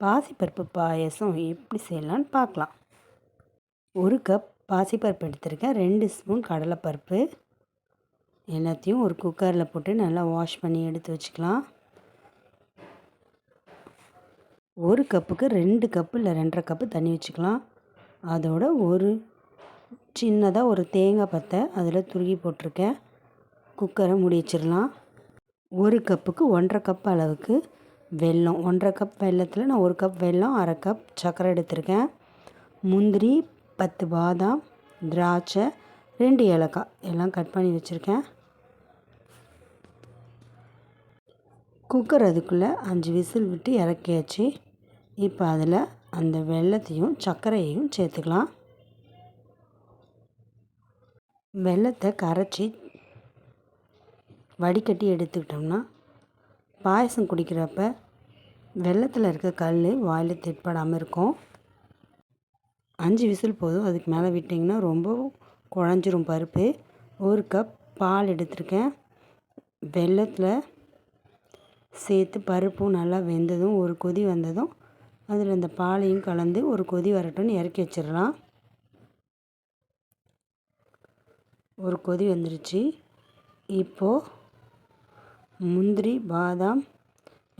பாசிப்பருப்பு பாயசம் எப்படி செய்யலான்னு பார்க்கலாம். ஒரு கப் பாசிப்பருப்பு எடுத்திருக்கேன். ரெண்டு ஸ்பூன் கடலைப்பருப்பு. எல்லாத்தையும் ஒரு குக்கரில் போட்டு நல்லா வாஷ் பண்ணி எடுத்து வச்சுக்கலாம். ஒரு கப்புக்கு ரெண்டு கப்பு இல்லை ரெண்டரை கப்பு தண்ணி வச்சுக்கலாம். அதோட ஒரு சின்னதாக ஒரு தேங்காய் பத்தை அதில் துருகி போட்டிருக்கேன். குக்கரை மூடி வச்சிடலாம். ஒரு கப்புக்கு ஒன்றரை கப் அளவுக்கு வெல்லம் ஒன்றரை கப் வெல்லத்தில் நான் ஒரு கப் வெல்லம் அரை கப் சர்க்கரை எடுத்திருக்கேன். முந்திரி பத்து பாதாம் திராட்சை ரெண்டு ஏலக்காய் எல்லாம் கட் பண்ணி வச்சுருக்கேன். குக்கர் அதுக்குள்ளே அஞ்சு விசில் விட்டு இறக்கியாச்சு. இப்போ அதில் அந்த வெள்ளத்தையும் சர்க்கரையையும் சேர்த்துக்கலாம். வெள்ளத்தை கரைச்சி வடிகட்டி எடுத்துக்கிட்டோம்னா பாயசம் குடிக்கிறப்ப வெள்ளத்தில் இருக்க கல் வாயில் திட்படாமல் இருக்கும். அஞ்சு விசில் போதும். அதுக்கு மேலே விட்டிங்கன்னா ரொம்ப குழஞ்சிரும் பருப்பு. ஒரு கப் பால் எடுத்திருக்கேன். வெள்ளத்தில் சேர்த்து பருப்பும் நல்லா வெந்ததும் ஒரு கொதி வந்ததும் அதில் இந்த பாலையும் கலந்து ஒரு கொதி வரட்டும்னு இறக்கி வச்சிடலாம். ஒரு கொதி வந்துருச்சு. இப்போது முந்திரி பாதாம்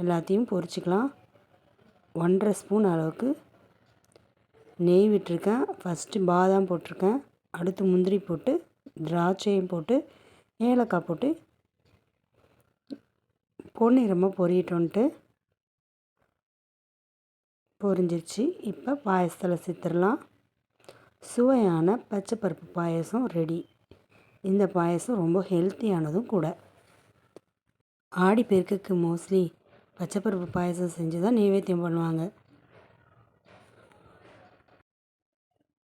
எல்லாத்தையும் பொரிச்சிக்கலாம். ஒன்றரை ஸ்பூன் அளவுக்கு நெய் விட்டுருக்கேன். ஃபஸ்ட்டு பாதாம் போட்டிருக்கேன். அடுத்து முந்திரி போட்டு திராட்சையும் போட்டு ஏலக்காய் போட்டு பொன்னிறமாக பொரியட்டோன்ட்டு பொரிஞ்சிருச்சு. இப்போ பாயசத்தில் சித்திரலாம் சுவையான பச்சைப்பருப்பு பாயசம் ரெடி இந்த பாயசம் ரொம்ப ஹெல்த்தியானதும் கூட. ஆடி பெருக்குக்கு மோஸ்ட்லி பச்சைப்பருப்பு பாயசம் செஞ்சு தான் நைவேத்தியம் பண்ணுவாங்க.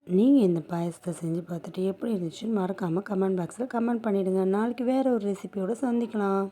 நீங்கள் இந்த பாயசத்தை செஞ்சு பார்த்துட்டு எப்படி இருந்துச்சுன்னு மறக்காமல் கமெண்ட் பாக்ஸில் கமெண்ட் பண்ணிவிடுங்க நாளைக்கு வேறு ஒரு ரெசிபியோடு சந்திக்கலாம்.